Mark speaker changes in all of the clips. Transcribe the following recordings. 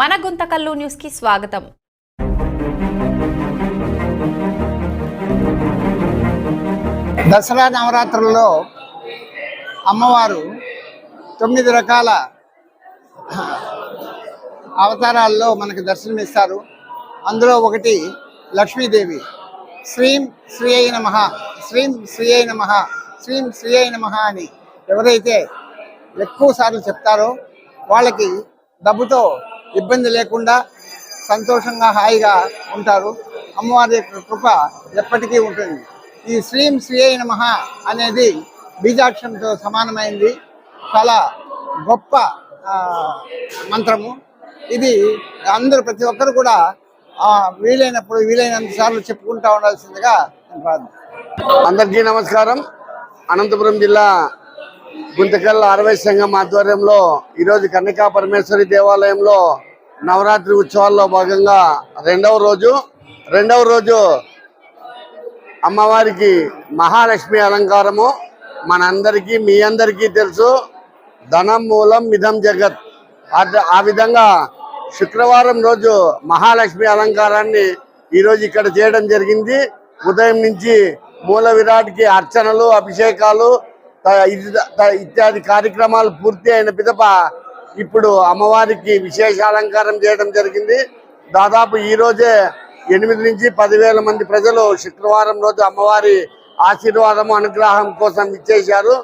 Speaker 1: మన గుంతకల్లు న్యూస్కి స్వాగతం.
Speaker 2: దసరా నవరాత్రుల్లో అమ్మవారు తొమ్మిది రకాల అవతారాల్లో మనకు దర్శనమిస్తారు. అందులో ఒకటి లక్ష్మీదేవి. శ్రీం శ్రీ అయిన మహా శ్రీం శ్రీ అయిన మహా శ్రీం శ్రీ అయిన మహా అని ఎవరైతే ఎక్కువ సార్లు చెప్తారో వాళ్ళకి డబ్బుతో ఇబ్బంది లేకుండా సంతోషంగా హాయిగా ఉంటారు. అమ్మవారి యొక్క కృప ఎప్పటికీ ఉంటుంది. ఈ శ్రీం శ్రీ అయిన మహా అనేది బీజాక్షరంతో సమానమైంది. చాలా గొప్ప మంత్రము. ఇది అందరూ ప్రతి ఒక్కరు కూడా వీలైనప్పుడు వీలైనంత సార్లు చెప్పుకుంటా ఉండాల్సిందిగా నేను ప్రార్థన
Speaker 3: అందరికీ నమస్కారం. అనంతపురం జిల్లా గుంతకల్ అరవై సంఘం ఆధ్వర్యంలో ఈరోజు కన్నికా పరమేశ్వరి దేవాలయంలో నవరాత్రి ఉత్సవాల్లో భాగంగా రెండవ రోజు రెండవ రోజు అమ్మవారికి మహాలక్ష్మి అలంకారము. మనందరికీ మీ అందరికీ తెలుసు ధనం మూలం మిథం జగత్. ఆ విధంగా శుక్రవారం రోజు మహాలక్ష్మి అలంకారాన్ని ఈరోజు ఇక్కడ చేయడం జరిగింది. ఉదయం నుంచి మూల విరాట్కి అర్చనలు అభిషేకాలు ఇత్యాది కార్యక్రమాలు పూర్తి అయిన పిదప ఇప్పుడు అమ్మవారికి విశేష అలంకారం చేయడం జరిగింది. దాదాపు ఈ రోజే ఎనిమిది నుంచి పదివేల మంది ప్రజలు శుక్రవారం రోజు అమ్మవారి ఆశీర్వాదము అనుగ్రహం కోసం ఇచ్చేశారు.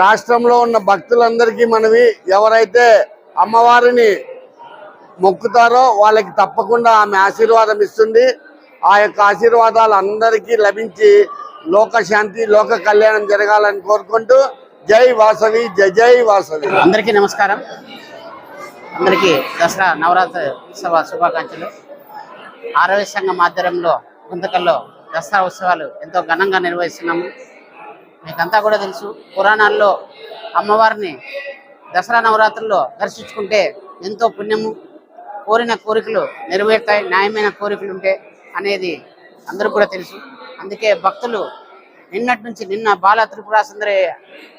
Speaker 3: రాష్ట్రంలో ఉన్న భక్తులందరికీ మనవి ఎవరైతే అమ్మవారిని మొక్కుతారో వాళ్ళకి తప్పకుండా ఆమె ఆశీర్వాదం ఇస్తుంది. ఆ యొక్క ఆశీర్వాదాలు అందరికీ లభించి లోక శాంతి లోక కళ్యాణం జరగాలని కోరుకుంటూ జై వాసవి జై జై వాసవి.
Speaker 4: అందరికీ నమస్కారం. అందరికీ దసరా నవరాత్రి ఉత్సవ శుభాకాంక్షలు. ఆరోగ్య సంఘం ఆధ్వర్యంలో గుంతకల్లో దసరా ఉత్సవాలు ఎంతో ఘనంగా నిర్వహిస్తున్నాము. మీకంతా కూడా తెలుసు పురాణాల్లో అమ్మవారిని దసరా నవరాత్రుల్లో దర్శించుకుంటే ఎంతో పుణ్యము. కోరిన కోరికలు నెరవేరుతాయి న్యాయమైన కోరికలు ఉంటే అనేది అందరూ కూడా తెలుసు. అందుకే భక్తులు నిన్నటి నుంచి నిన్న బాల త్రిపుర సుందరి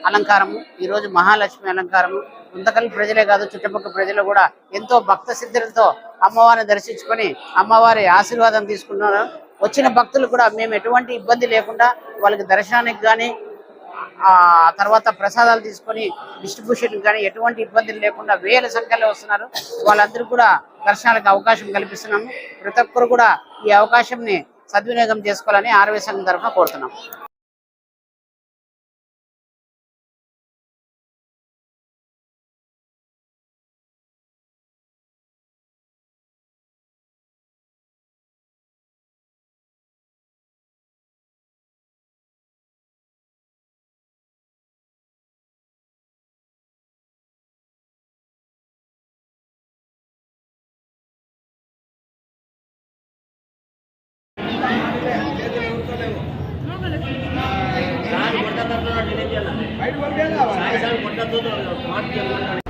Speaker 4: అలంకారము ఈరోజు మహాలక్ష్మి అలంకారము. గుంతకల్ ప్రజలే కాదు చుట్టుపక్కల ప్రజలు కూడా ఎంతో భక్త సిద్ధులతో అమ్మవారిని దర్శించుకొని అమ్మవారి ఆశీర్వాదం తీసుకున్నారు వచ్చిన భక్తులు కూడా మేము ఎటువంటి ఇబ్బంది లేకుండా వాళ్ళకి దర్శనానికి కానీ ఆ తర్వాత ప్రసాదాలు తీసుకొని డిస్ట్రిబ్యూషన్ కానీ ఎటువంటి ఇబ్బందులు లేకుండా వేల సంఖ్యలో వస్తున్నారు. వాళ్ళందరూ కూడా దర్శనాలకు అవకాశం కల్పిస్తున్నాము. ప్రతి ఒక్కరు కూడా ఈ అవకాశంని సద్వినియోగం చేసుకోవాలని ఆర్వే సంఘం తరఫున కోరుతున్నాం. కొట్టద్దు కొట్టద్దు మాట